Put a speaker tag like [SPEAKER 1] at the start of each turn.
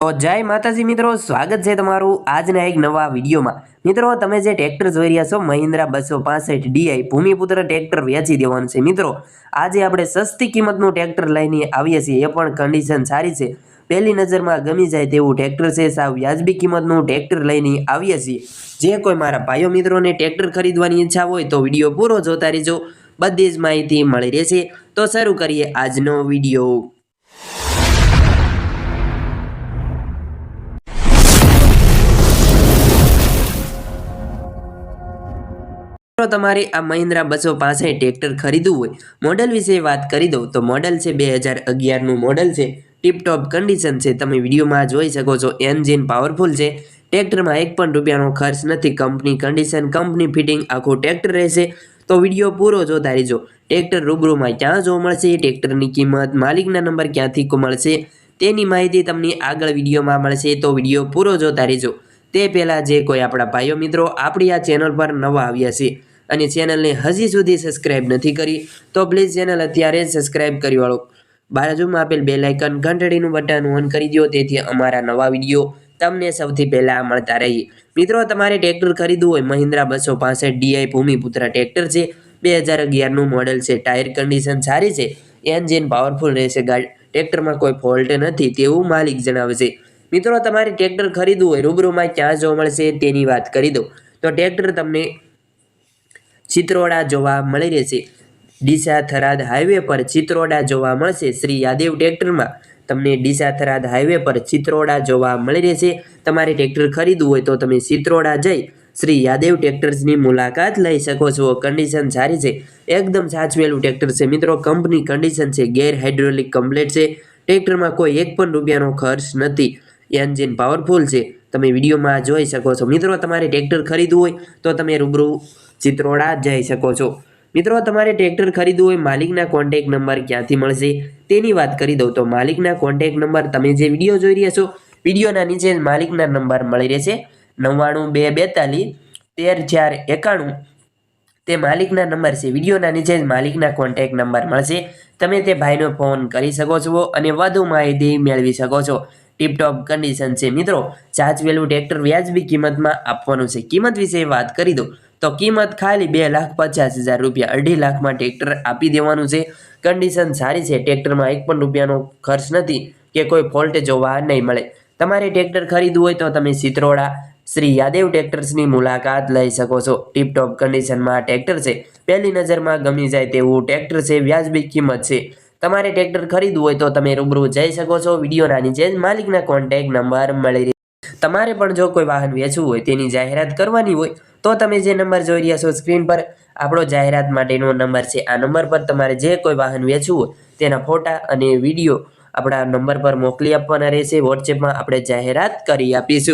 [SPEAKER 1] તો જય માતાજી મિત્રો, સ્વાગત છે તમારું આજના એક નવા વિડીયોમાં. મિત્રો, તમે જે ટ્રેક્ટર જોઈ રહ્યા છો, મહિન્દ્રા બસો પાસઠ ડીઆઈ ભૂમિપુત્ર ટ્રેક્ટર વેચી દેવાનું છે. મિત્રો, આજે આપણે સસ્તી કિંમતનું ટ્રેક્ટર લઈને આવીએ છીએ. એ પણ કન્ડિશન સારી છે. પહેલી નજરમાં ગમી જાય તેવું ટ્રેક્ટર છે. સાવ વ્યાજબી કિંમતનું ટ્રેક્ટર લઈને આવીએ છીએ. જે કોઈ મારા ભાઈઓ મિત્રોને ટ્રેક્ટર ખરીદવાની ઈચ્છા હોય તો વીડિયો પૂરો જોતા રહેજો. બધી જ માહિતી મળી રહેશે. તો શરૂ કરીએ આજનો વીડિયો. તમારે આ મહિન્દ્રા બસો પાસે ટ્રેક્ટર ખરીદવું હોય મોડલ વિશે વાત કરી દઉં, તો મોડલ છે બે હજાર અગિયારનું મોડલ છે. ટીપટોપ કન્ડિશન છે, તમે વિડીયોમાં જોઈ શકો છો એન્જિન પાવરફુલ છે. ટ્રેક્ટરમાં એક પણ રૂપિયાનો ખર્ચ નથી કંપની કન્ડિશન કંપની ફિટિંગ આખું ટ્રેક્ટર રહેશે. તો વીડિયો પૂરો જોતા રહેજો. ટ્રેક્ટર રૂબરૂમાં ક્યાં જોવા મળશે? ટ્રેક્ટરની કિંમત, માલિકના નંબર ક્યાંથી મળશે? તેની માહિતી તમને આગળ વિડીયોમાં મળશે, તો વીડિયો પૂરો જોતા રહેજો. તે પહેલાં જે કોઈ આપણા ભાઈઓ મિત્રો આપણી આ ચેનલ પર નવા આવ્યા છે અને ચેનલને હજી સુધી સબસ્ક્રાઇબ નથી કરી, તો પ્લીઝ ચેનલ અત્યારે જ સબસ્ક્રાઇબ કરી વાળો. બાજુમાં આપેલ બે લાઇકન ઘંટડીનું બટન ઓન કરી દો તેથી અમારા નવા વીડિયો તમને સૌથી પહેલાં મળતા રહીએ મિત્રો, તમારે ટ્રેક્ટર ખરીદવું હોય, મહિન્દ્રા બસો પાસઠ ડીઆઈ ભૂમિપુત્ર ટ્રેક્ટર છે, બે હજાર અગિયારનું મોડલ છે, ટાયર કન્ડિશન સારી છે, એન્જિન પાવરફુલ રહેશે, ગાડી ટ્રેક્ટરમાં કોઈ ફોલ્ટ નથી તેવું માલિક જણાવે છે. મિત્રો, તમારે ટ્રેક્ટર ખરીદવું હોય, રૂબરૂમાં ક્યાં જોવા મળશે તેની વાત કરી દઉં. તો ટ્રેક્ટર તમને ચિત્રોડા જોવા મળી રહેશે. ડીસા થરાદ હાઈવે પર ચિત્રોડા જોવા મળશે. શ્રી યાદેવ ટ્રેક્ટરમાં તમને ડીસા થરાદ હાઈવે પર ચિત્રોડા જોવા મળી રહેશે. તમારે ટ્રેક્ટર ખરીદવું હોય તો તમે ચિત્રોડા જઈ શ્રી યાદેવ ટ્રેક્ટર્સની મુલાકાત લઈ શકો છો. કન્ડિશન સારી છે. એકદમ સાચવેલું ટ્રેક્ટર છે. મિત્રો, કંપની કન્ડિશન છે. ગેર હાઇડ્રોલિક કમ્પ્લેટ છે. ટ્રેક્ટરમાં કોઈ એક પણ રૂપિયાનો ખર્ચ નથી. એન્જિન પાવરફુલ છે. તમે વિડીયોમાં જોઈ શકો છો. મિત્રો, તમારે ટ્રેક્ટર ખરીદવું હોય તો તમે રૂબરૂ ચિત્રોડા જઈ શકો છો. મિત્રો, તમારે ટ્રેક્ટર ખરીદવું હોય, માલિકના કોન્ટેક નંબર ક્યાંથી મળશે તેની વાત કરી દઉં. તો માલિકના કોન્ટેક નંબર તમે જે વીડિયો જોઈ રહ્યા છો વિડીયોના નીચે માલિકના નંબર મળી રહેશે. નવ્વાણું બે બેતાલીસ તેર ચાર એકાણું તે માલિકના નંબર છે. વિડીયોના નીચે જ માલિકના કોન્ટેક નંબર મળશે. તમે તે ભાઈનો ફોન કરી શકો છો અને વધુ માહિતી મેળવી શકો છો. ટીપટોપ કન્ડિશન છે. મિત્રો ચાચવેલું ટ્રેક્ટર વ્યાજબી કિંમતમાં આપવાનું છે. કિંમત વિશે વાત કરી દો તો કિંમત ખાલી બે લાખ પચાસ હજાર રૂપિયા. અઢી લાખમાં ટ્રેક્ટર આપી દેવાનું છે. કન્ડિશન સારી છે. ટ્રેક્ટરમાં એક પણ રૂપિયાનો ખર્ચ નથી કે કોઈ ફોલ્ટ જોવા નહીં મળે. તમારે ટ્રેક્ટર ખરીદવું હોય તો તમે સિત્રોડા શ્રી યાદેવ ટ્રેક્ટર્સની મુલાકાત લઈ શકો છો. ટીપટોપ કન્ડિશનમાં ટ્રેક્ટર છે. પહેલી નજરમાં ગમી જાય તેવું ટ્રેક્ટર છે. વ્યાજબી કિંમત છે. તમારે ટ્રેક્ટર ખરીદવું હોય તો તમે રૂબરૂ જઈ શકો છો. વિડીયોના નીચે માલિકના કોન્ટેક નંબર મળી તમારે પણ જો કોઈ વાહન વેચવું હોય, તેની જાહેરાત કરવાની હોય, તો તમે જે નંબર જોઈ રહ્યા છો સ્ક્રીન પર, આપણો જાહેરાત માટેનો નંબર છે. આ નંબર પર તમારે જે કોઈ વાહન વેચવું હોય, તેના ફોટા અને વીડિયો આપણા નંબર પર મોકલી આપવાના રહેશે. વોટ્સએપમાં આપણે જાહેરાત કરી આપીશું.